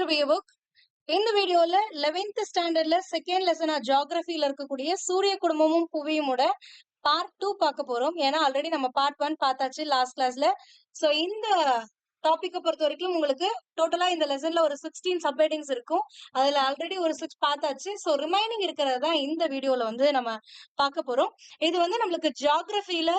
To be book இந்த வீடியோல eleventh ஸ்டாண்டர்ட்ல செகண்ட் லெசனா ஜியாகிரபில இருக்கக்கூடிய சூரிய குடும்பமும் புவியுமோட பார்ட் டூ பார்க்க போறோம். ஏன்னா ஆல்ரெடி நம்ம பார்ட் ஒன் பார்த்தாச்சு லாஸ்ட் கிளாஸ்ல சோ இந்த டாபிக்கை பொறுத்த வரைக்கும் உங்களுக்கு டோட்டலா இந்த லெசன்ல ஒரு சிக்ஸ்டீன் சப்ஹெட்டிங்ஸ் இருக்கும். அதுல ஆல்ரெடி ஒரு சிக்ஸ் பார்த்தாச்சு. ஸோ ரிமைனிங் இருக்கிறது தான் இந்த வீடியோல வந்து நம்ம பார்க்க போறோம். இது வந்து நம்மளுக்கு ஜியாகிரபியில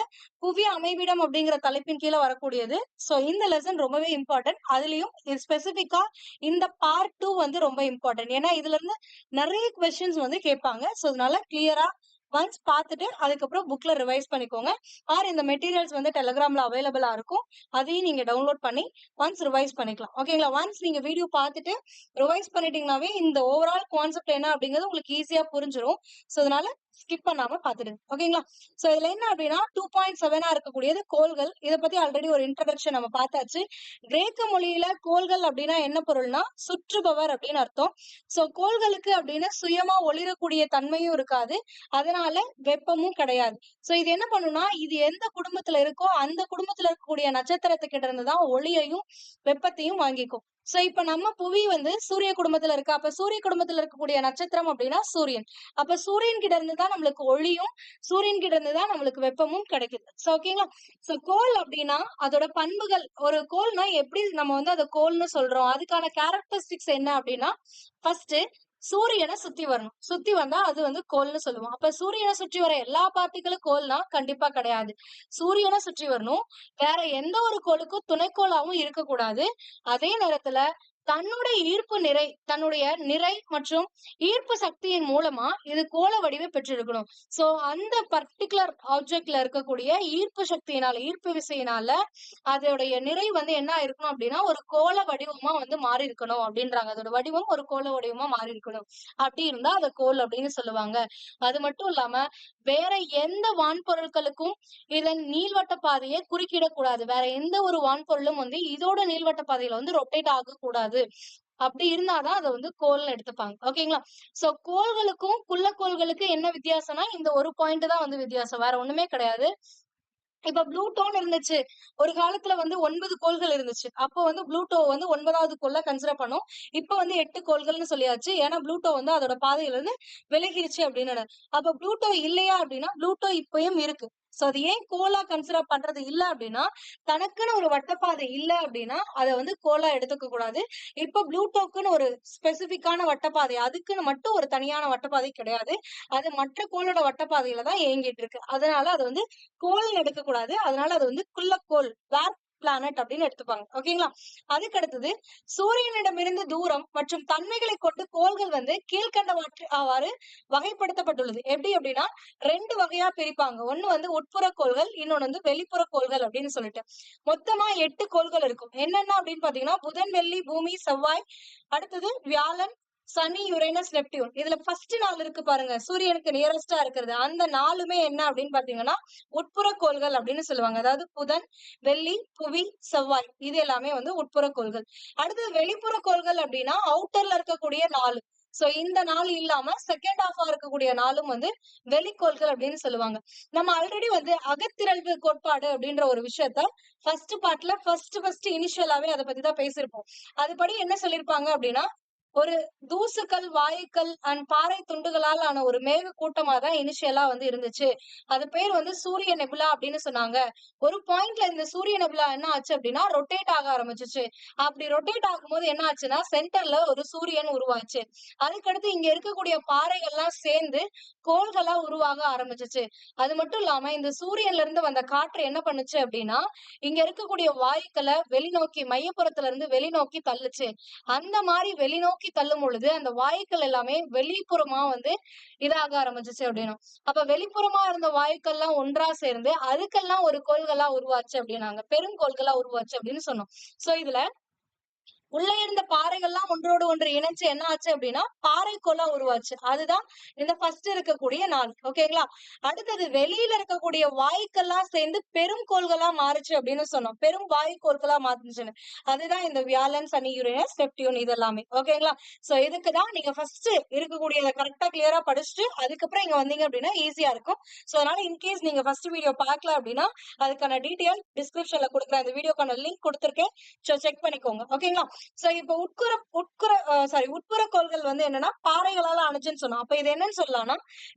புவி அமைவிடம் அப்படிங்கிற தலைப்பின் கீழே வரக்கூடியது. ஸோ இந்த லெசன் ரொம்பவே இம்பார்ட்டன்ட் அதுலயும் இது ஸ்பெசிபிக்கா இந்த பார்ட் டூ வந்து ரொம்ப இம்பார்ட்டன்ட் ஏன்னா இதுல இருந்து நிறைய கொஸ்டின்ஸ் வந்து கேட்பாங்க. ஸோ அதனால கிளியரா ஒன்ஸ் பார்த்துட்டு அதுக்கப்புறம் புக்ல ரிவைஸ் பண்ணிக்கோங்க. ஆர் இந்த மெட்டீரியல்ஸ் வந்து டெலிகிராம்ல அவைலபிளா இருக்கும். அதையும் நீங்க டவுன்லோட் பண்ணி ஒன்ஸ் ரிவைஸ் பண்ணிக்கலாம். ஓகேங்களா ஒன்ஸ் நீங்க வீடியோ பார்த்துட்டு ரிவைஸ் பண்ணிட்டீங்கன்னாவே இந்த ஓவரால் கான்செப்ட் என்ன அப்படிங்கிறது உங்களுக்கு ஈஸியா புரிஞ்சிடும் ஸோ அதனால ஸ்கிப் பண்ணாம பாத்துடுங்க ஓகேங்களா சோ இதுல என்ன அப்படின்னா டூ பாயிண்ட் செவனா இருக்கக்கூடியது கோள்கள். இதை பத்தி ஆல்ரெடி ஒரு இன்ட்ரடக்ஷன் நம்ம பார்த்தாச்சு. கிரேக்க மொழியில கோள்கள் அப்படின்னா என்ன பொருள்னா சுற்றுபவர் அப்படின்னு அர்த்தம். சோ கோள்களுக்கு அப்படின்னு சுயமா ஒளிரக்கூடிய தன்மையும் இருக்காது. அதனால வெப்பமும் கிடையாது. சோ இது என்ன பண்ணும்னா இது எந்த குடும்பத்துல இருக்கோ அந்த குடும்பத்துல இருக்கக்கூடிய நட்சத்திரத்துக்கிட்ட இருந்து தான் ஒளியையும் வெப்பத்தையும் வாங்கிக்கும். சோ இப்ப நம்ம புவி வந்து சூரிய குடும்பத்துல இருக்கு. அப்ப சூரிய குடும்பத்துல இருக்கக்கூடிய நட்சத்திரம் அப்படின்னா சூரியன். அப்ப சூரியன் கிட்ட இருந்து தான் நம்மளுக்கு ஒளியும் சூரியன் கிட்ட இருந்து தான் நம்மளுக்கு வெப்பமும் கிடைக்குது. சோ ஓகேங்களா சோ கோல் அப்படின்னா அதோட பண்புகள் ஒரு கோல்னா எப்படி நம்ம வந்து அதை கோல்னு சொல்றோம்? அதுக்கான கேரக்டரிஸ்டிக்ஸ் என்ன அப்படின்னா ஃபர்ஸ்ட் சூரியனை சுத்தி வரணும். சுத்தி வந்தா அது வந்து கோல்னு சொல்லுவோம். அப்ப சூரியனை சுற்றி வர எல்லா பார்ட்டிகளும் கோல்னா கண்டிப்பா கிடையாது. சூரியனை சுற்றி வரணும். வேற எந்த ஒரு கோளுக்கும் துணைக்கோளாவும் இருக்கக்கூடாது. அதே நேரத்துல தன்னுடைய ஈர்ப்பு நிறை தன்னுடைய நிறை மற்றும் ஈர்ப்பு சக்தியின் மூலமா இது கோள வடிவை பெற்றிருக்கணும். சோ அந்த பர்டிகுலர் ஆப்ஜெக்ட்ல இருக்கக்கூடிய ஈர்ப்பு சக்தியினால ஈர்ப்பு விசையினால அதோடைய நிறை வந்து என்ன இருக்கணும் அப்படின்னா ஒரு கோள வடிவமா வந்து மாறி இருக்கணும் அப்படின்றாங்க. அதோட வடிவம் ஒரு கோள வடிவமா மாறி இருக்கணும் அப்படி இருந்தா அதை கோல் அப்படின்னு சொல்லுவாங்க. அது மட்டும் இல்லாம வேற எந்த வான்பொருட்களுக்கும் இதன் நீள்வட்ட பாதையை குறுக்கிடக்கூடாது. வேற எந்த ஒரு வான்பொருளும் வந்து இதோட நீள்வட்ட பாதையில வந்து ரொட்டேட் ஆகக்கூடாது. அப்படி இருந்தாதான் அதை வந்து கோல்னு எடுத்துப்பாங்க. ஓகேங்களா? சோ கோள்களுக்கும் குள்ள கோள்களுக்கு என்ன வித்தியாசம்னா இந்த ஒரு பாயிண்ட் தான் வந்து வித்தியாசம். வேற ஒண்ணுமே கிடையாது. இப்ப ப்ளூட்டோன்னு இருந்துச்சு. ஒரு காலத்துல வந்து ஒன்பது கோள்கள் இருந்துச்சு. அப்போ வந்து ப்ளூட்டோ வந்து ஒன்பதாவது கோள்ல கன்சிடர் பண்ணும். இப்ப வந்து எட்டு கோள்கள்னு சொல்லியாச்சு. ஏன்னா ப்ளூட்டோ வந்து அதோட பாதையில இருந்து விலகிருச்சு அப்படின்னு. அப்ப ப்ளூட்டோ இல்லையா அப்படின்னா ப்ளூட்டோ இப்பயும் இருக்கு. சோ அது ஏன் கோலா கன்சிடர் பண்றது இல்ல அப்படின்னா தனக்குன்னு ஒரு வட்டப்பாதை இல்ல அப்படின்னா அதை வந்து கோலா எடுத்துக்க கூடாது. இப்ப ப்ளூட்டோக்குன்னு ஒரு ஸ்பெசிபிக்கான வட்டப்பாதை அதுக்குன்னு மட்டும் ஒரு தனியான வட்டப்பாதை கிடையாது. அது மற்ற கோளோட வட்டப்பாதையில தான் இயங்கிட்டு இருக்கு. அதனால அது வந்து கோல் எடுக்க கூடாது அதனால அது வந்து குள்ளக்கோள் வேர் பிளானட் அப்படின்னு எடுத்துப்பாங்க. ஓகேங்களா அதுக்கு அடுத்தது சூரியனிடமிருந்து தூரம் மற்றும் தன்மைகளை கொண்டு கோள்கள் வந்து கீழ்கண்டவாறு வகைப்படுத்தப்பட்டுள்ளது. எப்படி அப்படின்னா ரெண்டு வகையா பிரிப்பாங்க. ஒண்ணு வந்து உட்புற கோள்கள் இன்னொன்னு வந்து வெளிப்புற கோள்கள் அப்படின்னு சொல்லிட்டு. மொத்தமா எட்டு கோள்கள் இருக்கும். என்னென்ன அப்படின்னு பாத்தீங்கன்னா புதன் வெள்ளி பூமி செவ்வாய் அடுத்தது வியாழன் சனி யுரேனஸ் நெப்டியூன் இதுல ஃபர்ஸ்ட் நாள் இருக்கு பாருங்க. சூரியனுக்கு நியரஸ்டா இருக்கிறது. அந்த நாளுமே என்ன அப்படின்னு பாத்தீங்கன்னா உட்புற கோள்கள் அப்படின்னு சொல்லுவாங்க. அதாவது புதன் வெள்ளி புவி செவ்வாய். இது எல்லாமே வந்து உட்புற கோள்கள். அடுத்தது வெளிப்புற கோள்கள் அப்படின்னா அவுட்டர்ல இருக்கக்கூடிய நாலு. சோ இந்த நாள் இல்லாம செகண்ட் ஹாஃபா இருக்கக்கூடிய நாளும் வந்து வெளிக்கோள்கள் அப்படின்னு சொல்லுவாங்க. நம்ம ஆல்ரெடி வந்து அகத்திரல்வு கோட்பாடு அப்படின்ற ஒரு விஷயத்த ஃபர்ஸ்ட் பார்ட்ல ஃபர்ஸ்ட் ஃபர்ஸ்ட் இனிஷியலாவே அதை பத்தி தான் பேசியிருப்போம். அதுபடி என்ன சொல்லியிருப்பாங்க அப்படின்னா ஒரு தூசுக்கள் வாயுக்கள் அண்ட் பாறை துண்டுகளால் ஆன ஒரு மேக கூட்டமா தான் இனிஷியலா வந்து இருந்துச்சு. அது பேர் வந்து சூரிய நெபுலா அப்படின்னு சொன்னாங்க. ஒரு பாயிண்ட்ல இந்த சூரிய நெபுலா என்ன ஆச்சு அப்படின்னா ரொட்டேட் ஆக ஆரம்பிச்சிச்சு. அப்படி ரொட்டேட் ஆகும்போது என்ன ஆச்சுன்னா சென்டர்ல ஒரு சூரியன் உருவாச்சு. அதுக்கடுத்து இங்க இருக்கக்கூடிய பாறைகள்லாம் சேர்ந்து கோள்களா உருவாக ஆரம்பிச்சிச்சு. அது மட்டும் இல்லாம இந்த சூரியன்ல இருந்து வந்த காற்று என்ன பண்ணுச்சு அப்படின்னா இங்க இருக்கக்கூடிய வாயுக்களை வெளிநோக்கி மையப்புறத்துல இருந்து வெளிநோக்கி தள்ளுச்சு. அந்த மாதிரி வெளிநோக்கி தள்ளும் பொழுது அந்த வாயுக்கள் எல்லாமே வெளிப்புறமா வந்து இதாக ஆரம்பிச்சிச்சு அப்படின்னா. அப்ப வெளிப்புறமா இருந்த வாயுக்கள் எல்லாம் ஒன்றா சேர்ந்து அதுக்கெல்லாம் ஒரு கோள்களா உருவாச்சு அப்படின்னாங்க. பெருங்கோள்களா உருவாச்சு அப்படின்னு சொன்னோம். சோ இதுல உள்ளே இருந்த பாறைகள்லாம் ஒன்றோடு ஒன்று இணைச்சு என்ன ஆச்சு அப்படின்னா பாறைக்கோளா உருவாச்சு. அதுதான் இந்த ஃபர்ஸ்ட் இருக்கக்கூடிய நாள். ஓகேங்களா அடுத்தது வெளியில இருக்கக்கூடிய வாய்க்கெல்லாம் சேர்ந்து பெரும் கோள்களா மாறுச்சு அப்படின்னு சொன்னோம். பெரும் வாய்க்கோள்களா மாறுச்சுன்னு. அதுதான் இந்த வியாழன் சனி யுரேனஸ் நெப்டியூன் இது எல்லாமே ஓகேங்களா சோ இதுக்குதான் நீங்க ஃபர்ஸ்ட் இருக்கக்கூடியதை கரெக்டா கிளியரா படிச்சுட்டு அதுக்கப்புறம் இங்க வந்தீங்க அப்படின்னா ஈஸியா இருக்கும். சோ அதனால இன்கேஸ் நீங்க ஃபர்ஸ்ட் வீடியோ பார்க்கல அப்படின்னா அதுக்கான டீடைல் டிஸ்கிரிப்ஷன்ல கொடுக்குறேன். அந்த வீடியோக்கான லிங்க் கொடுத்துருக்கேன். ஸோ செக் பண்ணிக்கோங்க. ஓகேங்களா சோ இப்ப உட்புற உட்புற சாரி உட்புற கோள்கள் வந்து என்னன்னா பாறைகளால அணைச்சுன்னு சொன்னோம் அப்ப இது என்னன்னு சொல்லலாம்னா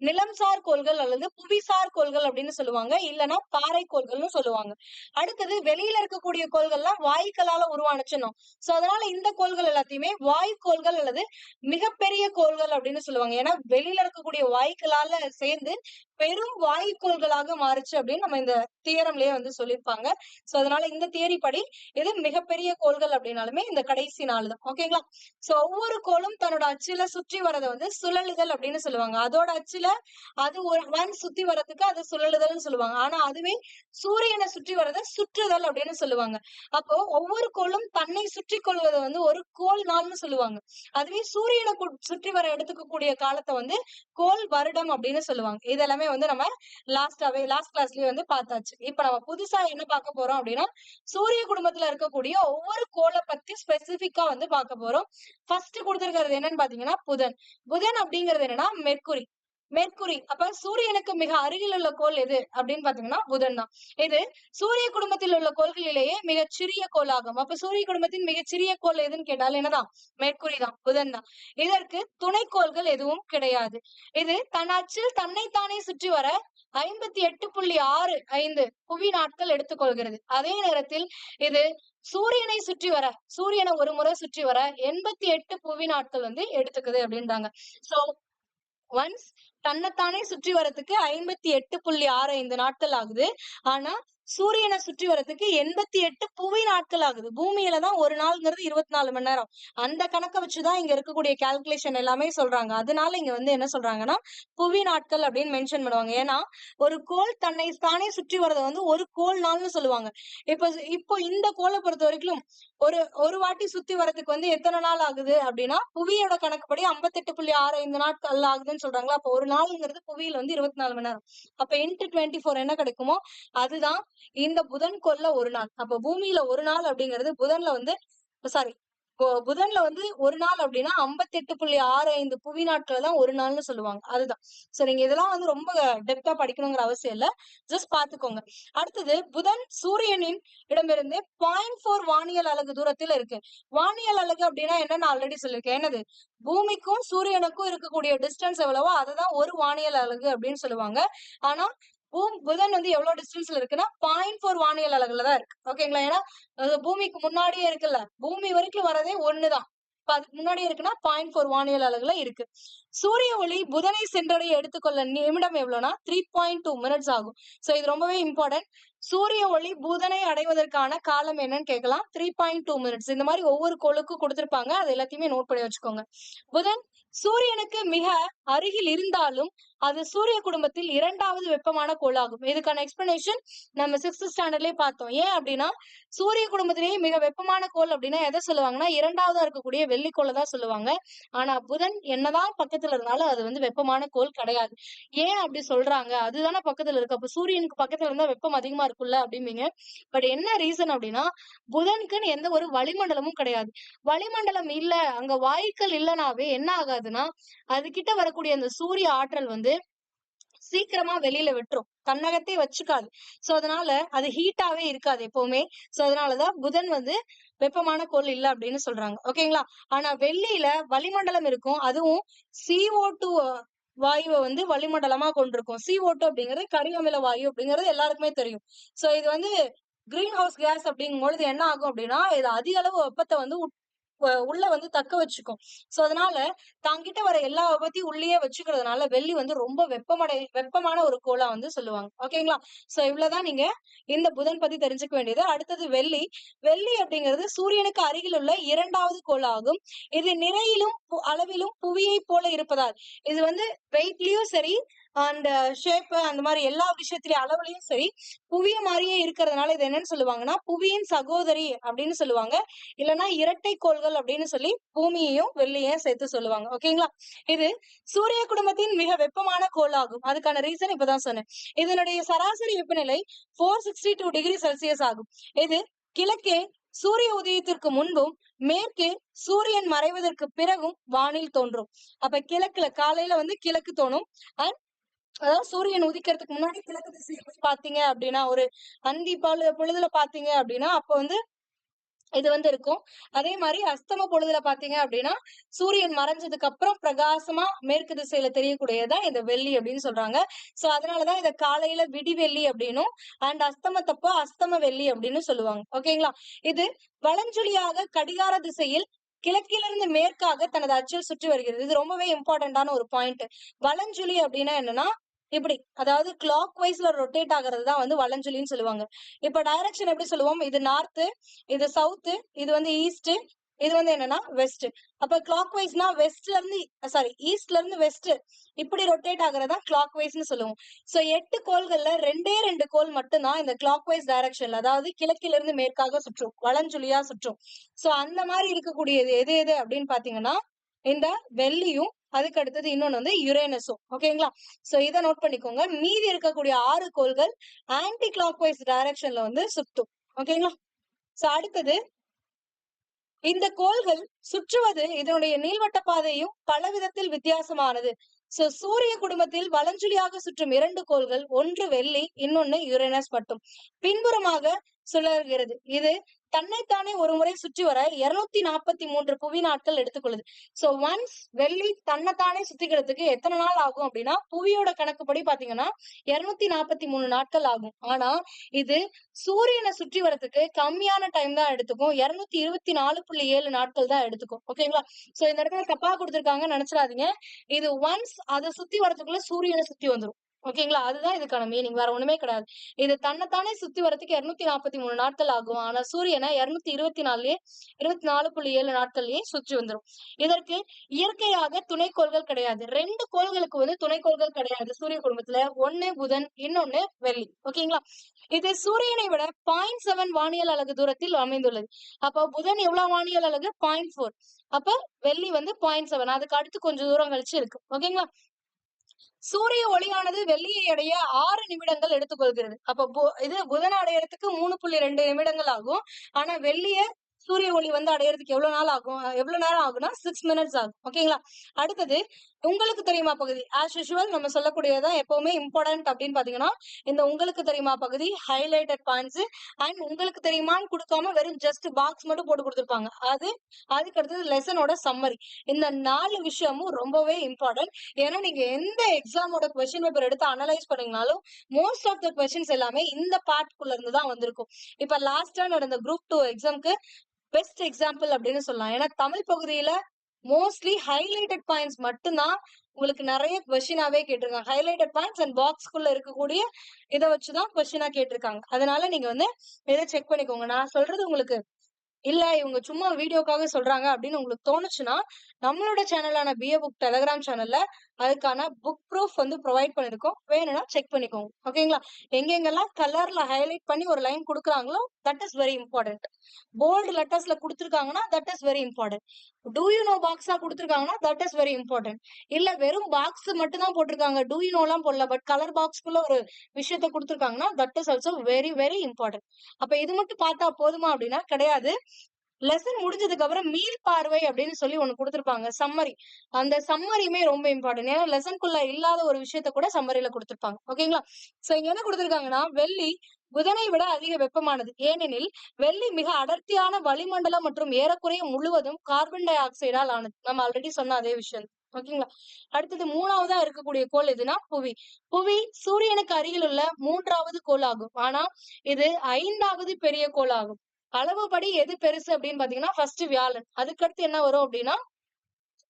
நிலம்சார் கோள்கள் அல்லது புவிசார் கோள்கள் அப்படின்னு சொல்லுவாங்க. இல்லைன்னா பாறை கோள்கள்னு சொல்லுவாங்க. அடுத்தது வெளியில இருக்கக்கூடிய கோள்கள்லாம் வாயுக்களால உருவானுச்சுன்னோம். சோ அதனால இந்த கோள்கள் எல்லாத்தையுமே வாயு கோள்கள் அல்லது மிகப்பெரிய கோள்கள் அப்படின்னு சொல்லுவாங்க. ஏன்னா வெளியில இருக்கக்கூடிய வாயுக்களால சேர்ந்து பெரும் வாயுக்கோள்களாக மாறுச்சு அப்படின்னு நம்ம இந்த தியரம்லயே வந்து சொல்லியிருப்பாங்க. சோ அதனால இந்த தியரி படி எது மிகப்பெரிய கோள்கள் அப்படின்னாலுமே இந்த கடைசி நாள் தான் ஓகேங்களா சோ ஒவ்வொரு கோளும் தன்னோட அச்சுல சுற்றி வரதை வந்து சுழலுதல் அப்படின்னு சொல்லுவாங்க. அதோட அச்சுல அது ஒரு ஒன் சுத்தி வர்றதுக்கு அது சுழலுதல்னு சொல்லுவாங்க. ஆனா அதுவே சூரியனை சுற்றி வரத சுற்றுதல் அப்படின்னு சொல்லுவாங்க. அப்போ ஒவ்வொரு கோளும் தன்னை சுற்றி கொள்வதை வந்து ஒரு கோள் நாள்னு சொல்லுவாங்க. அதுவே சூரியனை சுற்றி வர எடுத்துக்கக்கூடிய காலத்தை வந்து கோள் வருடம் அப்படின்னு சொல்லுவாங்க. இதெல்லாமே வந்து நம்ம லாஸ்டாவே லாஸ்ட் கிளாஸ்லயே வந்து பார்த்தாச்சு. இப்ப நம்ம புதுசா என்ன பார்க்க போறோம் அப்படின்னா சூரிய குடும்பத்துல இருக்கக்கூடிய ஒவ்வொரு கோளை பத்தி ஸ்பெசிபிக்கா வந்து பார்க்க போறோம். ஃபர்ஸ்ட் கொடுத்திருக்கிறது என்னன்னு பாத்தீங்கன்னா புதன். புதன் அப்படிங்கிறது என்னன்னா மெர்க்குரி மெர்க்குரி அப்ப சூரியனுக்கு மிக அருகில் உள்ள கோள் எது? அப்படின்னு பாத்தீங்கன்னா புதன் தான். இது சூரிய குடும்பத்தில் உள்ள கோள்களிலேயே மிகச் சிறிய கோள் ஆகும் அப்ப சூரிய குடும்பத்தின் மிகச் சிறிய கோள் எதுன்னு கேட்டால் என்னதான்? மேற்குறி தான் புதன் தான். இதற்கு துணைக்கோள்கள் எதுவும் கிடையாது. இது தன் அச்சில் தன்னைத்தானே சுற்றி வர ஐம்பத்தி எட்டு புள்ளி ஆறு ஐந்து புவி நாட்கள் எடுத்துக்கொள்கிறது. அதே நேரத்தில் இது சூரியனை சுற்றி வர சூரியனை ஒரு முறை சுற்றி வர எண்பத்தி எட்டு புவி நாட்கள் வந்து எடுத்துக்குது அப்படின்றாங்க. சோ ஒன்ஸ் தன்னைத்தானே சுற்றி வரதுக்கு ஐம்பத்தி எட்டு புள்ளி ஆறு ஐந்து நாட்கள் ஆகுது. ஆனா சூரியனை சுற்றி வரதுக்கு எண்பத்தி எட்டு புவி நாட்கள் ஆகுது. பூமியில தான் ஒரு நாள்ங்கிறது இருபத்தி நாலு மணி நேரம். அந்த கணக்கை வச்சுதான் இங்க இருக்கக்கூடிய கால்குலேஷன் எல்லாமே சொல்றாங்க. அதனால இங்க வந்து என்ன சொல்றாங்கன்னா புவி நாட்கள் அப்படின்னு மென்ஷன் பண்ணுவாங்க. ஏன்னா ஒரு கோள் தன்னை தானே சுற்றி வரதை வந்து ஒரு கோள் நாள்னு சொல்லுவாங்க. இப்போ இப்போ இந்த கோலை பொறுத்த வரைக்கும் ஒரு ஒரு வாட்டி சுத்தி வரதுக்கு வந்து எத்தனை நாள் ஆகுது அப்படின்னா புவியோட கணக்குப்படி ஐம்பத்தெட்டு புள்ளி ஆறு ஐந்து நாட்கள் ஆகுதுன்னு சொல்றாங்களா. அப்போ ஒரு நாள்ங்கிறது புவியில வந்து இருபத்தி நாலு மணி நேரம். அப்ப இன்ட்டு டுவெண்ட்டி ஃபோர் என்ன கிடைக்குமோ அதுதான் இந்த புதன் கொல்ல ஒரு நாள். அப்ப பூமியில ஒரு நாள் அப்படிங்கிறது புதன்ல வந்து சாரி புதன்ல வந்து ஒரு நாள் அப்படின்னா ஐம்பத்தி எட்டு புள்ளி ஆறு ஐந்து புவி நாட்கள் தான் ஒரு நாள்னு சொல்லுவாங்க. அதுதான். சோ நீங்க இதெல்லாம் வந்து ரொம்ப டெப்தா படிக்கணுங்கிற அவசியம் இல்ல. ஜஸ்ட் பாத்துக்கோங்க. அடுத்தது புதன் சூரியனின் இடமிருந்து பாயிண்ட் ஃபோர் வானியல் அலகு தூரத்தில் இருக்கு. வானியல் அலகு அப்படின்னா என்னன்னு ஆல்ரெடி சொல்லியிருக்கேன். என்னது? பூமிக்கும் சூரியனுக்கும் இருக்கக்கூடிய டிஸ்டன்ஸ் எவ்வளவோ அதுதான் ஒரு வானியல் அலகு அப்படின்னு சொல்லுவாங்க. ஆனா பூம் புதன் வந்து எவ்வளவு டிஸ்டன்ஸ்ல இருக்குன்னா பாயிண்ட் ஃபோர் வானியல் அலகுல தான் இருக்கு. ஓகேங்களா ஏன்னா பூமிக்கு முன்னாடியே இருக்குல்ல. பூமி வரைக்கும் வரதே ஒண்ணுதான். இப்ப அதுக்கு முன்னாடியே இருக்குன்னா பாயிண்ட் ஃபோர் வானியல் அலகுல இருக்கு. சூரிய ஒளி புதனை சென்றடைய எடுத்துக்கொள்ள நிமிடம் எவ்வளவுனா த்ரீ பாயிண்ட் டூ மினிட்ஸ் ஆகும். சோ இது ரொம்பவே இம்பார்ட்டன்ட் சூரிய ஒளி புதனை அடைவதற்கான காலம் என்னன்னு கேட்கலாம். த்ரீ பாயிண்ட் டூ மினிட்ஸ் இந்த மாதிரி ஒவ்வொரு கோளுக்கும் கொடுத்திருப்பாங்க. அது எல்லாத்தையுமே நோட் பண்ணி வச்சுக்கோங்க. புதன் சூரியனுக்கு மிக அருகில் இருந்தாலும் அது சூரிய குடும்பத்தில் இரண்டாவது வெப்பமான கோளாகும். இதுக்கான எக்ஸ்பிளனேஷன் நம்ம சிக்ஸ்த் ஸ்டாண்டர்ட்லயே பார்த்தோம். ஏன் அப்படின்னா சூரிய குடும்பத்திலேயே மிக வெப்பமான கோள் அப்படின்னா எதை சொல்லுவாங்கன்னா இரண்டாவதா இருக்கக்கூடிய வெள்ளிக்கோளை தான் சொல்லுவாங்க. ஆனா புதன் என்னதான் பக்கத்துல இருந்தாலும் அது வந்து வெப்பமான கோள் கிடையாது. ஏன் அப்படி சொல்றாங்க? அதுதானே பக்கத்துல இருக்கு. அப்ப சூரியனுக்கு பக்கத்துல இருந்தா வெப்பம் அதிகமா இருக்குல்ல அப்படிம்பீங்க. பட் என்ன ரீசன் அப்படின்னா புதனுக்குன்னு எந்த ஒரு வளிமண்டலமும் கிடையாது. வளிமண்டலம் இல்ல அங்க வாயுக்கள் இல்லைனாவே என்ன ஆகாதுன்னா அது கிட்ட வரக்கூடிய அந்த சூரிய ஆற்றல் வந்து சீக்கிரமா வெளியில விட்டுரும். தன்னகத்தே வச்சுக்காது. சோ அதனால அது ஹீட்டாவே இருக்காது எப்பவுமே. சோ அதனாலதான் புதன் வந்து வெப்பமான கோள் இல்ல அப்படின்னு சொல்றாங்க. ஓகேங்களா ஆனா வெள்ளியில வளிமண்டலம் இருக்கும். அதுவும் சிஓ டூ வாயுவை வந்து வளிமண்டலமா கொண்டிருக்கும். CO2 டூ அப்படிங்கிறது கரியமில வாயு அப்படிங்கிறது எல்லாருக்குமே தெரியும். சோ இது வந்து கிரீன் ஹவுஸ் கேஸ் அப்படிங்கும் பொழுது என்ன ஆகும் அப்படின்னா இது அதிக அளவு வெப்பத்தை வந்து உள்ள வந்து தக்க வச்சுக்கும். சோ அதனால தாங்கிட்ட வர எல்லா வெப்பத்தையும் உள்ளேயே வச்சுக்கிறதுனால வெள்ளி வந்து ரொம்ப வெப்பமடை வெப்பமான ஒரு கோலா வந்து சொல்லுவாங்க. ஓகேங்களா சோ இவ்வளவுதான் நீங்க இந்த புதன் பத்தி தெரிஞ்சுக்க வேண்டியது. அடுத்தது வெள்ளி. வெள்ளி அப்படிங்கிறது சூரியனுக்கு அருகில் உள்ள இரண்டாவது கோளாகும். இது நிறையிலும் பு- அளவிலும் புவியை போல இருப்பதால் இது வந்து வெயிட்லயும் சரி அந்த ஷேப்பு அந்த மாதிரி எல்லா விஷயத்திலயும் அளவுலயும் சரி புவிய மாதிரியே இருக்கிறதுனால இது என்னன்னு சொல்லுவாங்கன்னா புவியின் சகோதரி அப்படின்னு சொல்லுவாங்க. இல்லைன்னா இரட்டை கோள்கள் அப்படின்னு சொல்லி பூமியையும் வெள்ளியையும் சேர்த்து சொல்லுவாங்க. ஓகேங்களா இது சூரிய குடும்பத்தின் மிக வெப்பமான கோள் ஆகும் அதுக்கான ரீசன் இப்பதான் சொன்னேன். இதனுடைய சராசரி வெப்பநிலை four sixty two degree Celsius ஆகும். இது கிழக்கே சூரிய உதயத்திற்கு முன்பும் மேற்கே சூரியன் மறைவதற்கு பிறகும் வானில் தோன்றும். அப்ப கிழக்குல காலையில வந்து கிழக்கு தோணும். அண்ட் அதாவது சூரியன் உதிக்கிறதுக்கு முன்னாடி கிழக்கு திசையை போய் பாத்தீங்க அப்படின்னா ஒரு அந்தி பாலு பொழுதுல பாத்தீங்க அப்படின்னா அப்ப வந்து இது வந்து இருக்கும். அதே மாதிரி அஸ்தம பொழுதுல பாத்தீங்க அப்படின்னா சூரியன் மறைஞ்சதுக்கு அப்புறம் பிரகாசமா மேற்கு திசையில தெரியக்கூடியதான் இந்த வெள்ளி அப்படின்னு சொல்றாங்க. சோ அதனாலதான் இதை காலையில விடிவெள்ளி அப்படின்னும் அண்ட் அஸ்தமத்தப்போ அஸ்தம வெள்ளி அப்படின்னு சொல்லுவாங்க. ஓகேங்களா இது வளஞ்சொலியாக கடிகார திசையில் கிழக்கிலிருந்து மேற்காக தனது அச்சில் சுற்றி வருகிறது. இது ரொம்பவே இம்பார்ட்டன்டான ஒரு பாயிண்ட் வலஞ்சுழி அப்படின்னா என்னன்னா இப்படி அதாவது கிளாக் வைஸ்ல ரொட்டேட் ஆகிறது தான் வந்து வலஞ்சுழின்னு சொல்லுவாங்க. இப்ப டைரக்ஷன் எப்படி சொல்லுவோம்? இது நார்த்து இது சவுத்து இது வந்து ஈஸ்ட் இது வந்து என்னன்னா வெஸ்ட் அப்ப கிளாக் வைஸ்னா வெஸ்ட்ல இருந்து சாரி ஈஸ்ட்ல இருந்து வெஸ்ட் இப்படி ரொட்டேட் ஆகுறதா கிளாக் வைஸ்னு சொல்லுவோம். சோ எட்டு கோள்கள்ல ரெண்டே ரெண்டு கோள் மட்டும்தான் இந்த கிளாக் வைஸ் டைரக்ஷன்ல அதாவது கிழக்கில இருந்து மேற்காக சுற்றும் வலஞ்சுழியா சுற்றும். சோ அந்த மாதிரி இருக்கக்கூடியது எது எது அப்படின்னு பாத்தீங்கன்னா இந்த வெள்ளியும் அதுக்கு அடுத்தது இன்னொன்னு வந்து யுரேனஸும் ஓகேங்களா சோ இதை நோட் பண்ணிக்கோங்க. மீதி இருக்கக்கூடிய ஆறு கோள்கள் ஆன்டி கிளாக் வைஸ் டைரக்ஷன்ல வந்து சுத்தும். ஓகேங்களா சோ அடுத்தது இந்த கோள்கள் சுற்றுவது இதனுடைய நீள்வட்ட பாதையும் பல விதத்தில் வித்தியாசமானது. சோ சூரிய குடும்பத்தில் வலஞ்சுழியாக சுற்றும் இரண்டு கோள்கள் ஒன்று வெள்ளி இன்னொன்னு யுரேனஸ் மட்டும். பின்புறமாக சுழல்கிறது. இது தன்னைத்தானே ஒரு முறை சுற்றி வர இருநூத்தி நாற்பத்தி மூன்று புவி நாட்கள் எடுத்துக்கொள்ளுது. சோ ஒன்ஸ் வெள்ளி தன்னைத்தானே சுத்திக்கிறதுக்கு எத்தனை நாள் ஆகும் அப்படின்னா புவியோட கணக்குப்படி பாத்தீங்கன்னா இருநூத்தி நாற்பத்தி மூணு நாட்கள் ஆகும். ஆனா இது சூரியனை சுற்றி வரதுக்கு கம்மியான டைம் தான் எடுத்துக்கும். இருநூத்தி இருபத்தி நாலு புள்ளி ஏழு நாட்கள் தான் எடுத்துக்கும். ஓகேங்களா சோ இந்த இடத்துல தப்பா கொடுத்துருக்காங்க நினைச்சிடாதீங்க. இது ஒன்ஸ் அதை சுத்தி வரதுக்குள்ள சூரியனை சுத்தி வந்துரும். ஓகேங்களா? அதுதான் இதுக்கான மீனிங் வேற ஒண்ணுமே கிடையாது. இது தன்னைத்தானே சுத்தி வரதுக்கு இருநூத்தி நாற்பத்தி மூணு நாட்கள் ஆகும். ஆனா சூரியனை இருநூத்தி இருபத்தி நாலுலயே இருபத்தி நாலு புள்ளி ஏழு நாட்கள்லயே சுற்றி வந்துரும். இதற்கு இயற்கையாக துணைக்கோள்கள் கிடையாது. ரெண்டு கோள்களுக்கு வந்து துணைக்கோள்கள் கிடையாது சூரிய குடும்பத்துல. ஒண்ணு புதன் இன்னொன்னு வெள்ளி. ஓகேங்களா? இது சூரியனை விட பாயிண்ட் செவன் வானியல் அலகு தூரத்தில் அமைந்துள்ளது. அப்போ புதன் எவ்வளவு வானியல் அலகு? பாயிண்ட் ஃபோர் அப்ப வெள்ளி வந்து பாயிண்ட் செவன் அதுக்கு அடுத்து கொஞ்சம் தூரம் கழிச்சு இருக்கு. ஓகேங்களா? சூரிய ஒளியானது வெள்ளியை அடைய ஆறு நிமிடங்கள் எடுத்துக்கொள்கிறது. அப்ப இது புதனை அடையறதுக்கு மூணு புள்ளி ரெண்டு நிமிடங்கள் ஆகும். ஆனா வெள்ளிய சூரிய ஒளி வந்து அடையறதுக்கு எவ்வளவு நாள் ஆகும்? எவ்வளவு நேரம் ஆகும்னா சிக்ஸ் மினிட்ஸ் ஆகும். ஓகேங்களா அடுத்தது உங்களுக்கு தெரியுமா பகுதி? ஆஸ் யூஷுவல் நம்ம சொல்லக்கூடியதான் எப்பவுமே இம்பார்ட்டன்ட் அப்படின்னு பாத்தீங்கன்னா இந்த உங்களுக்கு தெரியுமா பகுதி? ஹைலைட்டட் பாயிண்ட்ஸ் அண்ட் உங்களுக்கு தெரியுமான்னு கொடுக்காம வெறும் ஜஸ்ட் பாக்ஸ் மட்டும் போட்டு கொடுத்துருப்பாங்க. அது அதுக்கு அடுத்தது லெசனோட சம்மரி இந்த நாலு விஷயமும் ரொம்பவே இம்பார்ட்டன்ட் ஏன்னா நீங்க எந்த எக்ஸாமோட கொஸ்டின் பேப்பர் எடுத்து அனலைஸ் பண்ணீங்கனாலும் மோஸ்ட் ஆஃப் த கொஸ்டின்ஸ் எல்லாமே இந்த பார்ட்குள்ள இருந்து தான் வந்திருக்கும். இப்ப லாஸ்டா நடந்த குரூப் டூ எக்ஸாம்க்கு பெஸ்ட் எக்ஸாம்பிள் அப்படின்னு சொல்லலாம். ஏன்னா தமிழ் பகுதியில மோஸ்ட்லி ஹைலைட்டட் பாயிண்ட்ஸ் மட்டும்தான் உங்களுக்கு நிறைய கொஷினாவே கேட்டிருக்காங்க. ஹைலைட்டட் பாயிண்ட்ஸ் அண்ட் பாக்ஸ்க்குள்ள இருக்கக்கூடிய இதை வச்சுதான் கொஷினா கேட்டிருக்காங்க. அதனால நீங்க வந்து இதை செக் பண்ணிக்கோங்க. நான் சொல்றது உங்களுக்கு இல்ல இவங்க சும்மா வீடியோக்காக சொல்றாங்க அப்படின்னு உங்களுக்கு தோணுச்சுன்னா நம்மளோட சேனலான பிஏ புக் டெலகிராம் சேனல்ல அதுக்கான புக் ப்ரூஃப் வந்து ப்ரொவைட் பண்ணிருக்கோம். வேணும்னா செக் பண்ணிக்கோங்க. ஓகேங்களா எங்கெங்கெல்லாம் கலர்ல ஹைலைட் பண்ணி ஒரு லைன் கொடுக்குறாங்களோ that is very important bold லெட்டர்ஸ்ல கொடுத்துருக்காங்கன்னா that is very important to you know பாக்ஸா கொடுத்துருக்காங்கன்னா தட் இஸ் வெரி இம்பார்ட்டன்ட் இல்ல வெறும் பாக்ஸ் மட்டும் தான் போட்டிருக்காங்க டூ யூ நோலாம் போடல. பட் கலர் பாக்ஸ்க்குள்ள ஒரு விஷயத்த கொடுத்துருக்காங்கன்னா that is also very very important அப்ப இது மட்டும் பார்த்தா போதுமா அப்படின்னா கிடையாது. லெசன் முடிஞ்சதுக்கு அப்புறம் மீள் பார்வை அப்படின்னு சொல்லி ஒண்ணு கொடுத்துருப்பாங்க சம்மரி அந்த சம்மரியுமே ரொம்ப இம்பார்ட்டன்ட் ஏன்னா லெசன்குள்ள இல்லாத ஒரு விஷயத்த கூட சம்மரியில கொடுத்துருப்பாங்க. ஓகேங்களா சோ இங்க என்ன கொடுத்துருக்காங்கன்னா வெள்ளி புதனை விட அதிக வெப்பமானது. ஏனெனில் வெள்ளி மிக அடர்த்தியான வளிமண்டலம் மற்றும் ஏறக்குறைய முழுவதும் கார்பன் டை ஆக்சைடால் ஆனது. நம்ம ஆல்ரெடி சொன்ன அதே விஷயம். ஓகேங்களா அடுத்தது மூணாவதா இருக்கக்கூடிய கோள் எதுனா புவி. புவி சூரியனுக்கு அருகில் உள்ள மூன்றாவது கோள் ஆகும். ஆனா இது ஐந்தாவது பெரிய கோள் ஆகும். அளவுபடி எது பெருசு அப்படின்னு பாத்தீங்கன்னா ஃபர்ஸ்ட் வியாழன். அதுக்கடுத்து என்ன வரும் அப்படின்னா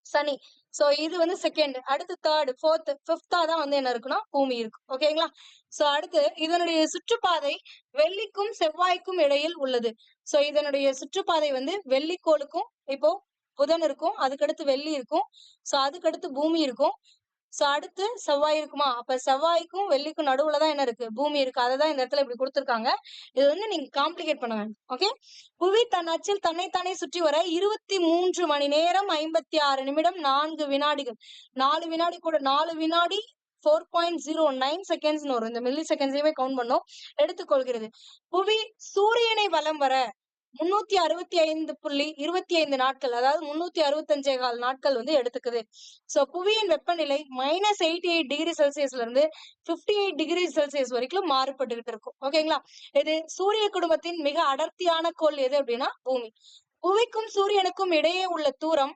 சனி. சோ இது வந்து செகண்ட் அடுத்து தேர்ட் ஃபோர்த் பிப்தா தான் வந்து என்ன இருக்குன்னா பூமி இருக்கு. ஓகேங்களா சோ அடுத்து இதனுடைய சுற்றுப்பாதை வெள்ளிக்கும் செவ்வாய்க்கும் இடையில் உள்ளது. சோ இதனுடைய சுற்றுப்பாதை வந்து வெள்ளிக்கோளுக்கும் இப்போ புதன் இருக்கும் அதுக்கடுத்து வெள்ளி இருக்கும். சோ அதுக்கடுத்து பூமி இருக்கும். ஸோ அடுத்து செவ்வாய் இருக்குமா? அப்ப செவ்வாய்க்கும் வெள்ளிக்கும் நடுவுல தான் என்ன இருக்கு? பூமி இருக்கு. அதை தான் இந்த இடத்துல இப்படி கொடுத்துருக்காங்க. இது வந்து நீங்க காம்ப்ளிகேட் பண்ண வேண்டாம். ஓகே புவி தன் அச்சில் தன்னைத்தானே சுற்றி வர இருபத்தி மூன்று மணி நேரம் ஐம்பத்தி ஆறு நிமிடம் நான்கு வினாடிகள். நாலு வினாடி கூட நாலு வினாடி ஃபோர் பாயிண்ட் ஜீரோ நைன் செகண்ட்ஸ்னு வரும். இந்த மில்லி செகண்ட்ஸையுமே கவுண்ட் பண்ணோம். எடுத்துக்கொள்கிறது. புவி சூரியனை வலம் வர முன்னூத்தி அறுபத்தி ஐந்து புள்ளி இருபத்தி ஐந்து நாட்கள் அதாவது முன்னூத்தி அறுபத்தஞ்சே கால் நாட்கள் வந்து எடுத்துக்குது. சோ புவியின் வெப்பநிலை மைனஸ் எயிட்டி எயிட் டிகிரி செல்சியஸ்ல இருந்து பிப்டி எயிட் டிகிரி செல்சியஸ் வரைக்கும் மாறுபட்டுகிட்டு இருக்கும். ஓகேங்களா இது சூரிய குடும்பத்தின் மிக அடர்த்தியான கோள் எது அப்படின்னா பூமி. புவிக்கும் சூரியனுக்கும் இடையே உள்ள தூரம்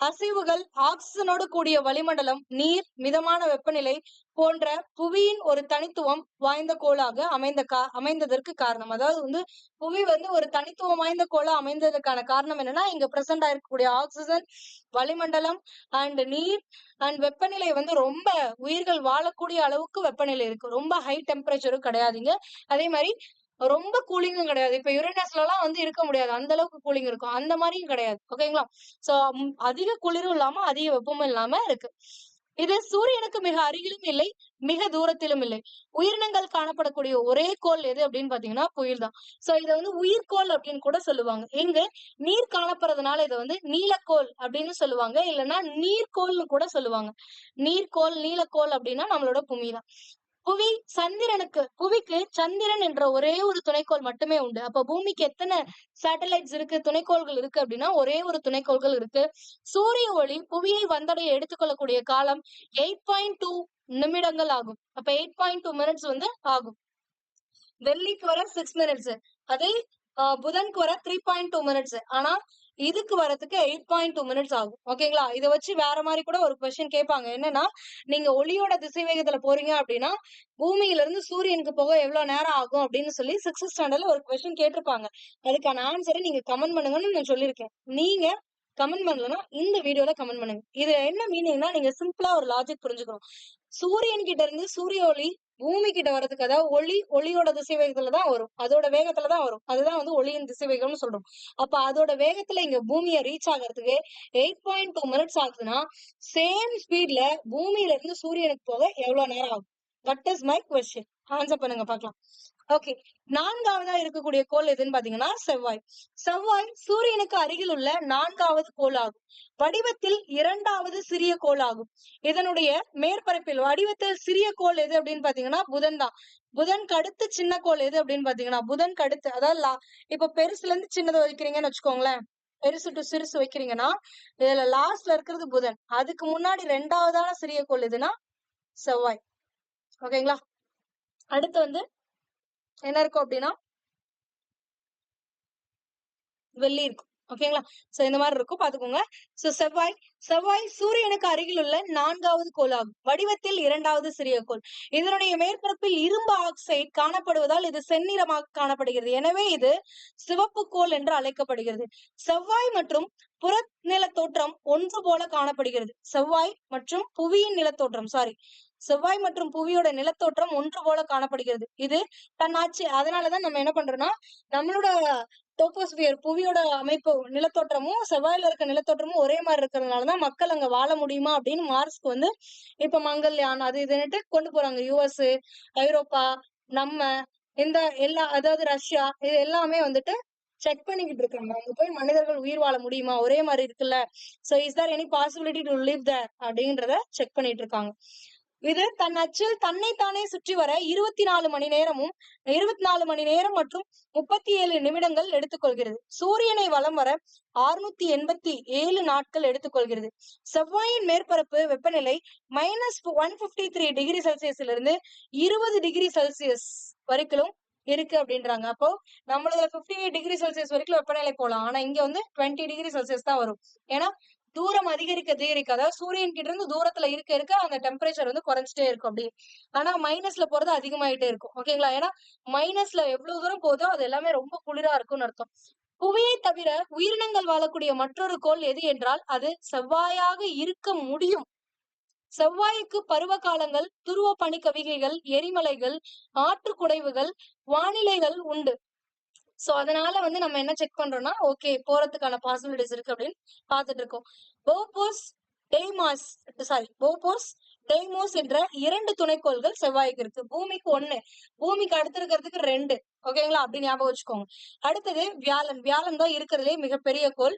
அசைவுகள் ஆக்சிஜனோடு கூடிய வளிமண்டலம் நீர் மிதமான வெப்பநிலை போன்ற புவியின் ஒரு தனித்துவம் வாய்ந்த கோளாக அமைந்த கா அமைந்ததற்கு காரணம். அதாவது வந்து புவி வந்து ஒரு தனித்துவம் வாய்ந்த கோளா அமைந்ததற்கான காரணம் என்னன்னா இங்க பிரசன்ட் ஆயிருக்கக்கூடிய ஆக்சிஜன் வளிமண்டலம் அண்ட் நீர் அண்ட் வெப்பநிலை வந்து ரொம்ப உயிர்கள் வாழக்கூடிய அளவுக்கு வெப்பநிலை இருக்கு. ரொம்ப ஹை டெம்பரேச்சரும் கிடையாதுங்க. அதே மாதிரி ரொம்ப கூலிங்கும் கிடையாது. இப்ப யுரேனஸ்ல எல்லாம் வந்து இருக்க முடியாது. அந்த அளவுக்கு கூலிங் இருக்கும். அந்த மாதிரியும் கிடையாது. ஓகேங்களா சோ அதிக குளிரும் இல்லாம அதிக வெப்பமும் இல்லாம இருக்கு. இது சூரியனுக்கு மிக அருகிலும் இல்லை மிக தூரத்திலும் இல்லை. உயிரினங்கள் காணப்படக்கூடிய ஒரே கோள் எது அப்படின்னு பாத்தீங்கன்னா புயல் தான். சோ இதை வந்து உயிர்கோள் அப்படின்னு கூட சொல்லுவாங்க. எங்க நீர் காணப்படுறதுனால இதை வந்து நீலக்கோள் அப்படின்னு சொல்லுவாங்க. இல்லைன்னா நீர்கோள்னு கூட சொல்லுவாங்க. நீர்க்கோள் நீலக்கோள் அப்படின்னா நம்மளோட பூமி தான். புவி சந்திரனுக்கு புவிக்கு சந்திரன் என்ற ஒரே ஒரு துணைக்கோள் மட்டுமே உண்டு. அப்ப பூமிக்கு எத்தனை சேட்டலைட்ஸ் இருக்கு துணைக்கோள்கள் இருக்கு அப்படின்னா ஒரே ஒரு துணைக்கோள்கள் இருக்கு. சூரிய ஒளி புவியை வந்தடைய எடுத்துக்கொள்ளக்கூடிய காலம் எயிட் பாயிண்ட் டூ நிமிடங்கள் ஆகும். அப்ப எயிட் பாயிண்ட் டூ மினிட்ஸ் வந்து ஆகும். வெள்ளிக்கு வர சிக்ஸ் மினிட்ஸ் அதே புதனுக்கு வர த்ரீ பாயிண்ட் டூ மினிட்ஸ் ஆனா இதுக்கு வரதுக்கு எயிட் பாயிண்ட் டூ மினிட்ஸ் ஆகும். ஓகேங்களா இதை வச்சு வேற மாதிரி கூட ஒரு கொஸ்டின் கேட்பாங்க. என்னன்னா நீங்க ஒளியோட திசை வேகத்துல போறீங்க அப்படின்னா பூமியில இருந்து சூரியனுக்கு போக எவ்வளவு நேரம் ஆகும் அப்படின்னு சொல்லி சிக்ஸ்த் ஸ்டாண்டர்ட்ல ஒரு கொஸ்டின் கேட்டிருப்பாங்க. அதுக்கான ஆன்சரை நீங்க கமெண்ட் பண்ணுங்கன்னு நான் சொல்லியிருக்கேன். நீங்க கமெண்ட் பண்ணலன்னா இந்த வீடியோல கமெண்ட் பண்ணுங்க. இது என்ன மீனிங்னா நீங்க சிம்பிளா ஒரு லாஜிக் புரிஞ்சுக்கணும். சூரியன் கிட்ட இருந்து சூரிய ஒளி பூமி கிட்ட வர்றதுக்கு அதாவது ஒளி ஒளியோட திசை தான் வரும். அதோட வேகத்துல தான் வரும். அதுதான் வந்து ஒளியின் திசை வேகம்னு சொல்றோம். அப்ப அதோட வேகத்துல இங்க பூமியை ரீச் ஆகிறதுக்கு எயிட் பாயிண்ட் டூ மினிட்ஸ் ஆகுதுன்னா சேம் ஸ்பீட்ல பூமியில இருந்து சூரியனுக்கு போக எவ்வளவு நேரம் ஆகும்? That is my question answer பண்ணுங்க பாக்கலாம் ஓகே நான்காவதா இருக்கக்கூடிய கோள் எதுன்னு பாத்தீங்கன்னா செவ்வாய். செவ்வாய் சூரியனுக்கு அருகில் உள்ள நான்காவது கோள் ஆகும் வடிவத்தில் இரண்டாவது சிறிய கோள் ஆகும் இதனுடைய மேற்பரப்பில் வடிவத்தில் சிறிய கோள் எது அப்படின்னு பாத்தீங்கன்னா புதன் தான். புதன் கடுத்து சின்ன கோள் எது அப்படின்னு பாத்தீங்கன்னா புதன் கடுத்து. அதாவது லா- இப்ப பெருசுல இருந்து சின்னதை வைக்கிறீங்கன்னு வச்சுக்கோங்களேன். பெருசு டு சிறுசு வைக்கிறீங்கன்னா இதுல லாஸ்ட்ல இருக்கிறது புதன். அதுக்கு முன்னாடி ரெண்டாவதான சிறிய கோள் எதுனா செவ்வாய். ஓகேங்களா அடுத்து வந்து என்ன இருக்கும் அப்படின்னா? வெள்ளி இருக்கும். ஓகேங்களா சோ இந்த மாதிரி இருக்கும். பாத்துக்கோங்க சோ செவ்வாய் செவ்வாய் சூரியனுக்கு அருகில் உள்ள நான்காவது கோள் ஆகும். வடிவத்தில் இரண்டாவது சிறிய கோள். இதனுடைய மேற்பரப்பில் இரும்பு ஆக்சைடு காணப்படுவதால் இது செந்நிறமாக காணப்படுகிறது. எனவே இது சிவப்பு கோள் என்று அழைக்கப்படுகிறது. செவ்வாய் மற்றும் புறநில நிலத்தோற்றம் ஒன்று போல காணப்படுகிறது. செவ்வாய் மற்றும் புவியின் நிலத்தோற்றம். சாரி செவ்வாய் மற்றும் புவியோட நிலத்தோற்றம் ஒன்று போல காணப்படுகிறது. இது தன்னாட்சி அதனாலதான் நம்ம என்ன பண்றோம்னா நம்மளோட டோபோஸ்பியர் புவியோட அமைப்பு நிலத்தோற்றமும் செவ்வாயில இருக்க நிலத்தோற்றமும் ஒரே மாதிரி இருக்கிறதுனாலதான் மக்கள் அங்க வாழ முடியுமா அப்படின்னு மார்ஸ்க்கு வந்து இப்ப மங்கள்யான் அது இதுன்னுட்டு கொண்டு போறாங்க. யூஎஸ் ஐரோப்பா நம்ம இந்த எல்லா அதாவது ரஷ்யா இது எல்லாமே வந்துட்டு செக் பண்ணிக்கிட்டு இருக்காங்க. அங்க போய் மனிதர்கள் உயிர் வாழ முடியுமா? ஒரே மாதிரி இருக்குல்ல. So is there any possibility to live the அப்படின்றத செக் பண்ணிட்டு இருக்காங்க. இது தன் அச்சில் தன்னைத்தானே சுற்றி வர இருபத்தி நாலு மணி நேரமும் இருபத்தி நாலு மணி நேரம் மற்றும் முப்பத்தி ஏழு நிமிடங்கள் எடுத்துக்கொள்கிறது. சூரியனை வலம் வர அறுநூத்தி எண்பத்தி ஏழு நாட்கள் எடுத்துக்கொள்கிறது. செவ்வாயின் மேற்பரப்பு வெப்பநிலை minus one fifty three degree செல்சியஸ்ல இருந்து இருபது டிகிரி செல்சியஸ் வரைக்கும் இருக்கு அப்படின்றாங்க. அப்போ நம்மளதுல பிப்டி எயிட் டிகிரி செல்சியஸ் வரைக்கும் வெப்பநிலை போகலாம் ஆனா இங்க வந்து டுவெண்ட்டி டிகிரி செல்சியஸ் தான் வரும். ஏன்னா தூரம் அதிகரிக்க அதிகரிக்க அதாவது சூரியன் கிட்ட இருந்து தூரத்துல இருக்க இருக்க அந்த டெம்பரேச்சர் வந்து குறைஞ்சிட்டே இருக்கும் அப்படி. ஆனா மைனஸ்ல போறது அதிகமாயிட்டே இருக்கும். ஓகேங்களா ஏன்னா மைனஸ்ல எவ்வளவு தூரம் போதோ அது எல்லாமே ரொம்ப குளிரா இருக்கும்னு அர்த்தம். புவியை தவிர உயிரினங்கள் வாழக்கூடிய மற்றொரு கோள் எது என்றால் அது செவ்வாயாக இருக்க முடியும். செவ்வாய்க்கு பருவ காலங்கள் துருவ பனிக்கவிகைகள் எரிமலைகள் ஆற்று குடைவுகள் வானிலைகள் உண்டு. சோ அதனால வந்து நம்ம என்ன செக் பண்றோம்னா ஓகே போறதுக்கான பாசிபிலிட்டிஸ் இருக்கு அப்படின்னு பார்த்துட்டு இருக்கோம். Phobos Deimos sorry Phobos Deimos என்ற இரண்டு துணைக்கோள்கள் செவ்வாய்க்கு இருக்கு. பூமிக்கு ஒண்ணு பூமிக்கு அடுத்து இருக்கிறதுக்கு ரெண்டு. ஓகேங்களா அப்படி ஞாபகம் வச்சுக்கோங்க. அடுத்தது வியாழன். வியாழன் தான் இருக்கிறதுலே மிகப்பெரிய கோள்.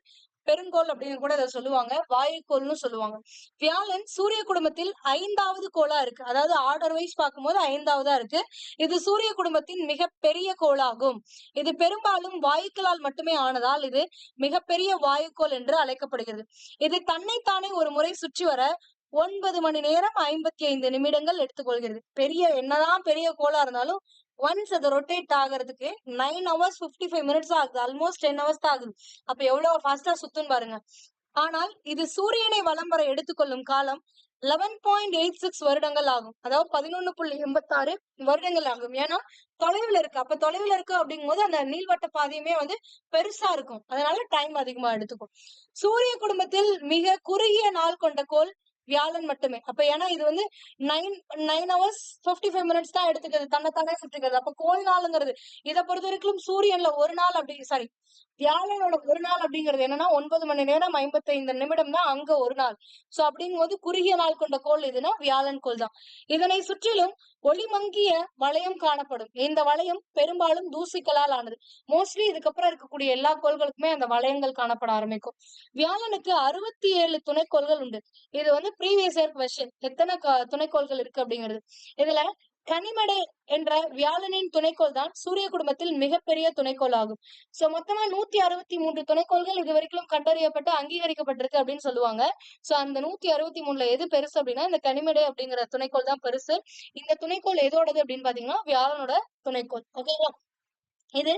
பெருங்கோல் அப்படின்னு கூட அதை சொல்லுவாங்க வாயுக்கோல்னு சொல்லுவாங்க. வியாழன் சூரிய குடும்பத்தில் ஐந்தாவது கோளா இருக்கு. அதாவது ஆர்டர் வைஸ் பார்க்கும்போது ஐந்தாவதா இருக்கு. இது சூரிய குடும்பத்தின் மிக பெரிய கோளாகும். இது பெரும்பாலும் வாயுக்களால் மட்டுமே ஆனதால் இது மிகப்பெரிய வாயுக்கோள் என்று அழைக்கப்படுகிறது. இது தன்னைத்தானே ஒரு முறை சுற்றி வர ஒன்பது மணி நேரம் ஐம்பத்தி ஐந்து நிமிடங்கள் எடுத்துக்கொள்கிறது. பெரிய என்னதான் பெரிய கோளா இருந்தாலும் ஒன்ஸ் அது ரொட்டேட் ஆகிறதுக்கு nine hours fifty five minutes ஆகுது. ஆல்மோஸ்ட் டென் ஹவர்ஸ் தான் ஆகுது. அப்ப எவ்வளவு ஃபாஸ்டா சுத்துன்னு பாருங்க. ஆனால் இது சூரியனை வலம் வர எடுத்துக்கொள்ளும் காலம் லெவன் பாயிண்ட் எயிட் சிக்ஸ் வருடங்கள் ஆகும். அதாவது பதினொன்னு புள்ளி எண்பத்தாறு வருடங்கள் ஆகும். ஏன்னா தொலைவில் இருக்கு. அப்ப தொலைவில் இருக்கு அப்படிங்கும் போது அந்த நீள்வட்ட பாதையுமே வந்து பெருசா இருக்கும். அதனால டைம் அதிகமா எடுத்துக்கும். சூரிய குடும்பத்தில் மிக குறுகிய நாள் கொண்ட கோள் வியாழன் மட்டுமே. அப்ப ஏன்னா இது வந்து nine nine hours fifty five minutes தான் எடுத்துக்கிறது தன்னைத்தானே சுட்டுக்கிறது அப்ப கோல் நாளுங்கிறது இதை பொறுத்த வரைக்கும் சூரியன்ல ஒரு நாள் அப்படி சாரி வியாழனோட ஒரு நாள் அப்படிங்கிறது என்னன்னா ஒன்பது மணி நேரம் ஐம்பத்தி ஐந்து நிமிடம் தான் அங்க ஒரு நாள். சோ அப்படிங்கும்போது குறுகிய நாள் கொண்ட கோள் எதுனா வியாழன் கோள் தான். இதனை சுற்றிலும் ஒளிமங்கிய வளையம் காணப்படும். இந்த வளையம் பெரும்பாலும் தூசிகளால் ஆனது. மோஸ்ட்லி இதுக்கப்புறம் இருக்கக்கூடிய எல்லா கோள்களுக்குமே அந்த வளையங்கள் காணப்பட ஆரம்பிக்கும். வியாழனுக்கு அறுபத்தி ஏழு துணைக்கோள்கள் உண்டு. இது வந்து ப்ரீவியஸ் இயர் கொஸ்டின் எத்தனை துணைக்கோள்கள் இருக்கு அப்படிங்கிறது. இதுல கனிமடை என்ற வியாழனின் துணைக்கோள் தான் சூரிய குடும்பத்தில் மிகப்பெரிய துணைக்கோள் ஆகும். சோ மொத்தமா நூத்தி அறுபத்தி மூன்று துணைக்கோள்கள் இது வரைக்கும் கண்டறியப்பட்டு அங்கீகரிக்கப்பட்டிருக்கு அப்படின்னு சொல்லுவாங்க. சோ அந்த நூத்தி அறுபத்தி மூணுல எது பெருசு அப்படின்னா இந்த கனிமடை அப்படிங்கிற துணைக்கோள் தான் பெருசு. இந்த துணைக்கோள் எதோடது அப்படின்னு பாத்தீங்கன்னா வியாழனோட துணைக்கோள். ஓகேவா இது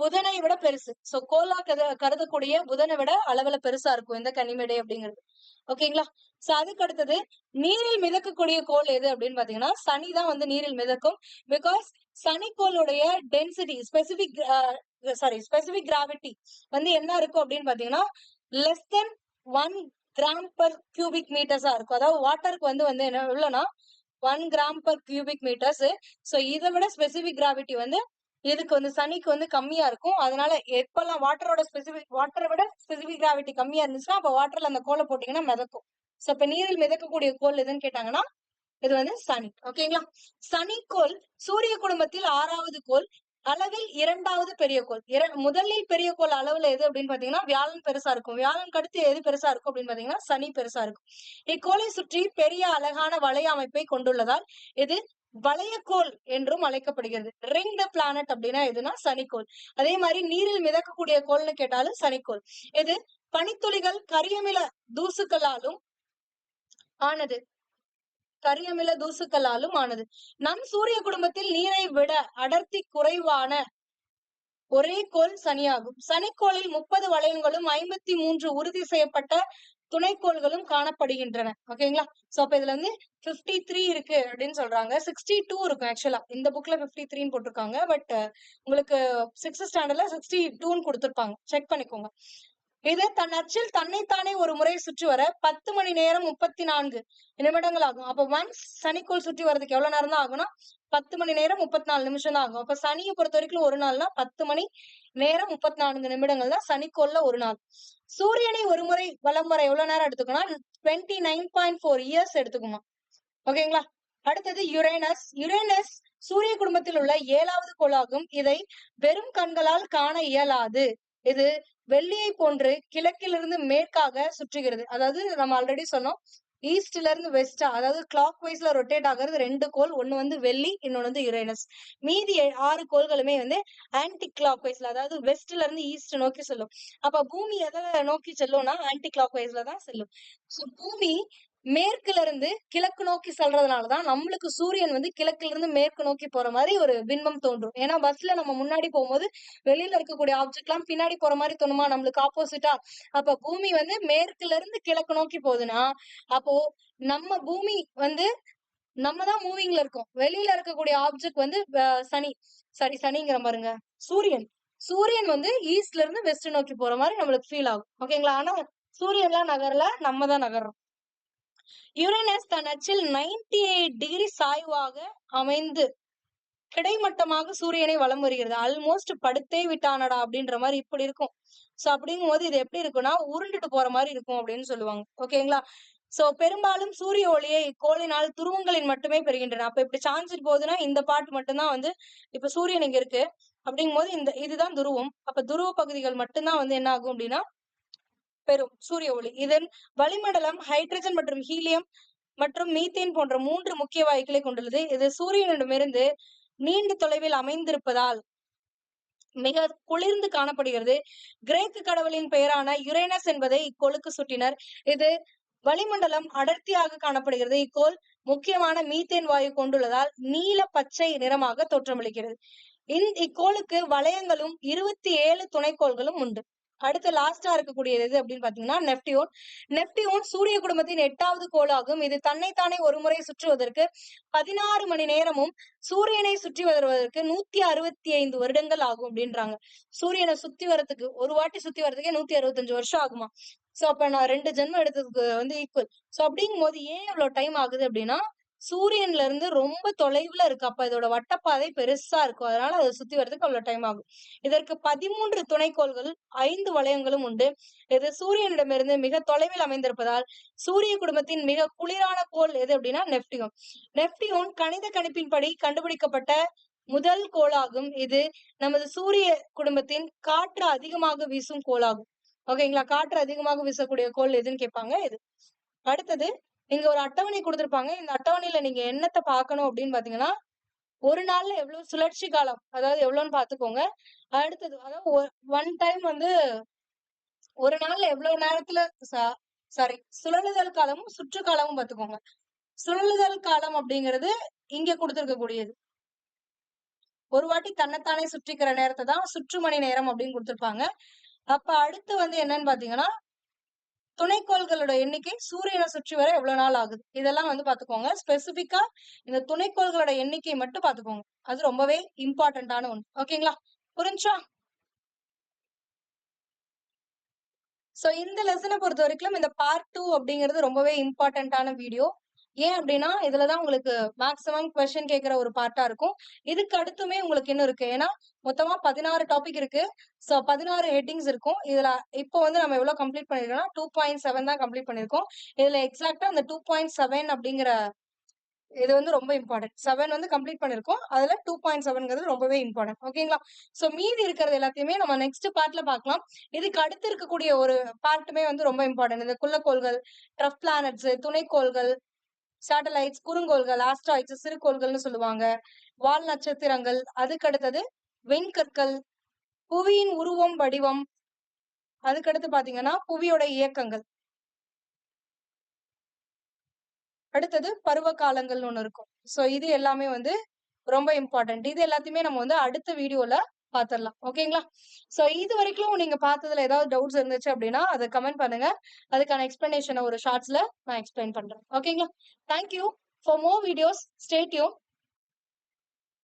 புதனை விட பெருசு. சோ கோலா கத கருதக்கூடிய புதனை விட அளவுல பெருசா இருக்கும் இந்த கனிமேடை அப்படிங்கிறது. ஓகேங்களா சோ அதுக்கு அடுத்தது நீரில் மிதக்கக்கூடிய கோள் எது அப்படின்னு பாத்தீங்கன்னா சனி தான் வந்து நீரில் மிதக்கும். Because சனிக்கோளுடைய density specific sorry specific gravity வந்து என்ன இருக்கும் அப்படின்னு பாத்தீங்கன்னா less than one gram per cubic மீட்டர்ஸா இருக்கும். அதாவது வாட்டருக்கு வந்து வந்து என்ன எவ்வளவுனா one gram per cubic metres so இதை விட ஸ்பெசிபிக் கிராவிட்டி வந்து இதுக்கு வந்து சனிக்கு வந்து கம்மியா இருக்கும். அதனால எப்பெல்லாம் வாட்டரோட ஸ்பெசிபிக் வாட்டரை விட ஸ்பெசிபிக் கிராவிட்டி கம்மியா இருந்துச்சுன்னா அப்ப வாட்டர்ல அந்த கோலை போட்டீங்கன்னா மிதக்கும். சோ இப்ப நீரில் மிதக்கக்கூடிய கோள் எதுன்னு கேட்டாங்கன்னா இது வந்து சனி. ஓகேங்களா சனி கோள் சூரிய குடும்பத்தில் ஆறாவது கோள் அளவில் இரண்டாவது பெரிய கோள். இர முதலில் பெரிய கோள் அளவுல எது அப்படின்னு பாத்தீங்கன்னா வியாழன் பெருசா இருக்கும். வியாழன் கடுத்து எது பெருசா இருக்கும் அப்படின்னு பாத்தீங்கன்னா சனி பெருசா இருக்கும். இக்கோளை சுற்றி பெரிய அழகான வலை அமைப்பை கொண்டுள்ளதால் இது வளையக்கோள் என்றும் அழைக்கப்படுகிறது. ரிங் த பிளானட் அப்படின்னா எதுனா சனிக்கோள். அதே மாதிரி நீரில் மிதக்கக்கூடிய கோள்னு கேட்டாலும் சனிக்கோள். இது பனித்துளிகள் கரியமில தூசுக்களாலும் ஆனது. கரியமில தூசுக்களாலும் ஆனது. நம் சூரிய குடும்பத்தில் நீரை விட அடர்த்தி குறைவான ஒரே கோள் சனியாகும். சனிக்கோளில் முப்பது வளையங்களும் ஐம்பத்தி மூன்று உறுதி செய்யப்பட்ட துணைக்கோள்களும் காணப்படுகின்றன. ஓகேங்களா? சோ அப்ப இதுல வந்து பிப்டி த்ரீ இருக்கு அப்படின்னு சொல்றாங்க. சிக்ஸ்டி டூ இருக்கும் ஆக்சுவலா இந்த புக்ல பிப்டி த்ரீன்னு போட்டிருக்காங்க. பட் உங்களுக்கு சிக்ஸ்த் ஸ்டாண்டர்ட்ல சிக்ஸ்டி டூன்னு கொடுத்துருப்பாங்க. செக் பண்ணிக்கோங்க. இது தன் அச்சில் தன்னைத்தானே ஒரு முறை சுற்றி வர பத்து மணி நேரம் முப்பத்தி நான்கு நிமிடங்கள் ஆகும். அப்ப ஒன்ஸ் சனிக்கோள் சுற்றி வர்றதுக்கு எவ்வளவு நேரம் தான் ஆகும்னா பத்து மணி நேரம் முப்பத்தி நாலு நிமிஷம் தான் ஆகும். அப்ப சனியை பொறுத்த வரைக்கும் ஒரு நாள்னா பத்து மணி நேரம் முப்பத்தி நான்கு நிமிடங்கள் தான் சனிக்கோள்ல ஒரு நாள். சூரியனை ஒரு முறை வலம் வர எவ்வளவு நேரம் எடுத்துக்கணும் twenty nine point four years எடுத்துக்குமா ஓகேங்களா? அடுத்தது யுரேனஸ் யுரேனஸ் சூரிய குடும்பத்தில் உள்ள ஏழாவது கோளாகும். இதை வெறும் கண்களால் காண இயலாது. இது வெள்ளியை போன்று கிழக்கிலிருந்து மேற்காக சுற்றுகிறது. அதாவது நம்ம ஆல்ரெடி சொன்னோம் ஈஸ்ட்ல இருந்து வெஸ்டா அதாவது கிளாக் வைஸ்ல ரொட்டேட் ஆகுறது ரெண்டு கோள் ஒன்னு வந்து வெள்ளி இன்னொன்னு வந்து யுரேனஸ் மீதி ஆறு கோள்களுமே வந்து ஆன்டி கிளாக் வைஸ்ல அதாவது வெஸ்ட்ல இருந்து ஈஸ்ட் நோக்கி செல்லும். அப்ப பூமி எதை நோக்கி செல்லும்னா ஆன்டி கிளாக் வைஸ்ல தான் செல்லும். சோ பூமி மேற்குல இருந்து கிழக்கு நோக்கி செல்றதுனாலதான் நம்மளுக்கு சூரியன் வந்து கிழக்குல இருந்து மேற்கு நோக்கி போற மாதிரி ஒரு பின்பம் தோன்றும். ஏன்னா பஸ்ல நம்ம முன்னாடி போகும்போது வெளியில இருக்கக்கூடிய ஆப்ஜெக்ட் எல்லாம் பின்னாடி போற மாதிரி தோணுமா? நம்மளுக்கு ஆப்போசிட்டா அப்ப பூமி வந்து மேற்குல இருந்து கிழக்கு நோக்கி போகுதுன்னா அப்போ நம்ம பூமி வந்து நம்ம தான் மூவிங்ல இருக்கோம். வெளியில இருக்கக்கூடிய ஆப்ஜெக்ட் வந்து சனி. சாரி சனிங்கிற பாருங்க. சூரியன். சூரியன் வந்து ஈஸ்ட்ல இருந்து வெஸ்ட் நோக்கி போற மாதிரி நம்மளுக்கு ஃபீல் ஆகும். ஓகேங்களா ஆனா சூரியன்லாம் நகரல நம்ம தான் நகர்றோம். யுரேனஸ் தன் அச்சில் நைன்டி எயிட் டிகிரி சாய்வாக அமைந்து கிடைமட்டமாக சூரியனை வலம் வருகிறது. ஆல்மோஸ்ட் படுத்தே விட்டானடா அப்படின்ற மாதிரி இப்படி இருக்கும். சோ அப்படிங்கும் போது இது எப்படி இருக்கும்னா உருண்டுட்டு போற மாதிரி இருக்கும் அப்படின்னு சொல்லுவாங்க. ஓகேங்களா சோ பெரும்பாலும் சூரிய ஒளியை கோளினால் துருவங்களின் மட்டுமே பெறுகின்றன. அப்ப இப்படி சாஞ்சிட்டு போகுதுன்னா இந்த பாட்டு மட்டும்தான் வந்து இப்ப சூரியன் இங்க இருக்கு. அப்படிங்கும் போது இந்த இதுதான் துருவம். அப்ப துருவ பகுதிகள் மட்டும்தான் வந்து என்ன ஆகும் அப்படின்னா பெறும் சூரிய ஒளி. இதன் வளிமண்டலம் ஹைட்ரஜன் மற்றும் ஹீலியம் மற்றும் மீத்தேன் போன்ற மூன்று முக்கிய வாயுக்களை கொண்டுள்ளது. இது சூரியனிடமிருந்து நீண்ட தொலைவில் அமைந்திருப்பதால் மிக குளிர்ந்து காணப்படுகிறது. கிரேக்கு கடவுளின் பெயரான யுரேனஸ் என்பதை இக்கோளுக்கு சுட்டினர். இது வளிமண்டலம் அடர்த்தியாக காணப்படுகிறது. இக்கோள் முக்கியமான மீத்தேன் வாயு கொண்டுள்ளதால் நீல பச்சை நிறமாக தோற்றமளிக்கிறது. இந்த இக்கோளுக்கு வளையங்களும் இருபத்தி ஏழு துணைக்கோள்களும் உண்டு. அடுத்து லாஸ்டா இருக்கக்கூடியது எது அப்படின்னு பாத்தீங்கன்னா நெப்டியூன். நெப்டியூன் சூரிய குடும்பத்தின் எட்டாவது கோளாகும். இது தன்னைத்தானே ஒரு முறை சுற்றுவதற்கு பதினாறு மணி நேரமும் சூரியனை சுற்றி வருவதற்கு நூத்தி அறுபத்தி ஐந்து வருடங்கள் ஆகும் அப்படின்றாங்க. சூரியனை சுத்தி வரதுக்கு ஒரு வாட்டி சுத்தி வரதுக்கே நூத்தி அறுபத்தஞ்சு வருஷம் ஆகுமா? சோ அப்ப நான் ரெண்டு ஜென்மம் எடுத்ததுக்கு வந்து ஈக்குவல் சோ அப்படிங்கும் போது ஏன் இவ்வளவு டைம் ஆகுது அப்படின்னா சூரியன்ல இருந்து ரொம்ப தொலைவுல இருக்கு. அப்ப இதோட வட்டப்பாதை பெருசா இருக்கும். அதனால அதை சுத்தி வரதுக்கு அவ்வளவு டைம் ஆகும். இதற்கு பதிமூன்று துணைக்கோள்கள் ஐந்து வளையங்களும் உண்டு. இது சூரியனிடமிருந்து மிக தொலைவில் அமைந்திருப்பதால் சூரிய குடும்பத்தின் மிக குளிரான கோள் எது அப்படின்னா நெப்டியோன். நெப்டியோன் கணித கணிப்பின்படி கண்டுபிடிக்கப்பட்ட முதல் கோளாகும். இது நமது சூரிய குடும்பத்தின் காற்று அதிகமாக வீசும் கோளாகும். ஓகேங்களா? காற்று அதிகமாக வீசக்கூடிய கோள் எதுன்னு கேட்பாங்க. இது. அடுத்தது இங்க ஒரு அட்டவணை கொடுத்துருப்பாங்க. இந்த அட்டவணையில நீங்க என்னத்தை பார்க்கணும் அப்படின்னு பாத்தீங்கன்னா ஒரு நாள்ல எவ்வளவு சுழற்சி காலம் அதாவது எவ்வளவுன்னு பாத்துக்கோங்க. அடுத்தது அதாவது ஒன் டைம் வந்து ஒரு நாள்ல எவ்வளவு நேரத்துல சாரி சுழலுதல் காலமும் சுற்று காலமும் பாத்துக்கோங்க. சுழலுதல் காலம் அப்படிங்கிறது இங்க கொடுத்துருக்க கூடியது ஒரு வாட்டி தன்னைத்தானே சுற்றிக்கிற நேரத்தை தான் சுற்று மணி நேரம் அப்படின்னு கொடுத்திருப்பாங்க. அப்ப அடுத்து வந்து என்னன்னு பாத்தீங்கன்னா துணைக்கோள்களோட எண்ணிக்கை சூரியனை சுற்றி வர எவ்வளவு நாள் ஆகுது? இதெல்லாம் வந்து பாத்துக்கோங்க ஸ்பெசிபிக்கா இந்த துணைக்கோள்களோட எண்ணிக்கை மட்டும் பாத்துக்கோங்க அது ரொம்பவே இம்பார்ட்டன்டான ஒண்ணு. ஓகேங்களா புரிஞ்சா? சோ இந்த லெசனை பொறுத்த வரைக்கும் இந்த பார்ட் டூ அப்படிங்கிறது ரொம்பவே இம்பார்ட்டன்டான வீடியோ ஏன் அப்படின்னா இதுலதான் உங்களுக்கு மேக்சிமம் கொஸ்டின் கேட்கிற ஒரு பார்ட்டா இருக்கும். இதுக்கு அடுத்துமே உங்களுக்கு இன்னும் இருக்கு. ஏன்னா மொத்தமா பதினாறு டாபிக் இருக்கு. ஸோ பதினாறு ஹெட்டிங்ஸ் இருக்கும். இதுல இப்போ வந்து நம்ம எவ்வளவு கம்ப்ளீட் பண்ணிருக்கோம்னா டூ பாயிண்ட் செவன் தான் கம்ப்ளீட் பண்ணிருக்கோம். இதுல எக்ஸாக்டா அந்த டூ பாயிண்ட் செவன் அப்படிங்கிற இது வந்து ரொம்ப இம்பார்ட்டன்ட் செவன் வந்து கம்ப்ளீட் பண்ணிருக்கோம். அதுல டூ பாயிண்ட் செவன்ங்கிறது ரொம்பவே இம்பார்ட்டன்ட் ஓகேங்களா சோ மீதி இருக்கிறது எல்லாத்தையுமே நம்ம நெக்ஸ்ட் பார்ட்ல பார்க்கலாம். இதுக்கு அடுத்து இருக்கக்கூடிய ஒரு பார்ட்டுமே வந்து ரொம்ப இம்பார்ட்டன்ட் இந்த குள்ளக்கோள்கள் ட்ரஃப் பிளானட்ஸ் துணைக்கோள்கள் சேட்டலைட்ஸ் குறுங்கோள்கள் ஆஸ்ட்ராய்ட்ஸ் சிறுகோள்கள்னு சொல்லுவாங்க. வால் நட்சத்திரங்கள் அதுக்கு அடுத்தது வெண்கற்கள் புவியின் உருவம் வடிவம் அதுக்கடுத்து பாத்தீங்கன்னா புவியோட இயக்கங்கள். அடுத்தது பருவ காலங்கள்னு ஒண்ணு இருக்கும். சோ இது எல்லாமே வந்து ரொம்ப இம்பார்ட்டன்ட் இது எல்லாத்தையுமே நம்ம வந்து அடுத்த வீடியோல பாத்திரலாம். ஓகேங்களா? சோ இது வரைக்கும் நீங்க பார்த்ததுல ஏதாவது டவுட்ஸ் இருந்துச்சு அப்படின்னா அதை கமெண்ட் பண்ணுங்க. அதுக்கான எக்ஸ்பிளனேஷனை ஒரு ஷார்ட்ஸ்ல நான் எக்ஸ்பிளைன் பண்றேன். ஓகேங்களா? Thank you for more videos stay tuned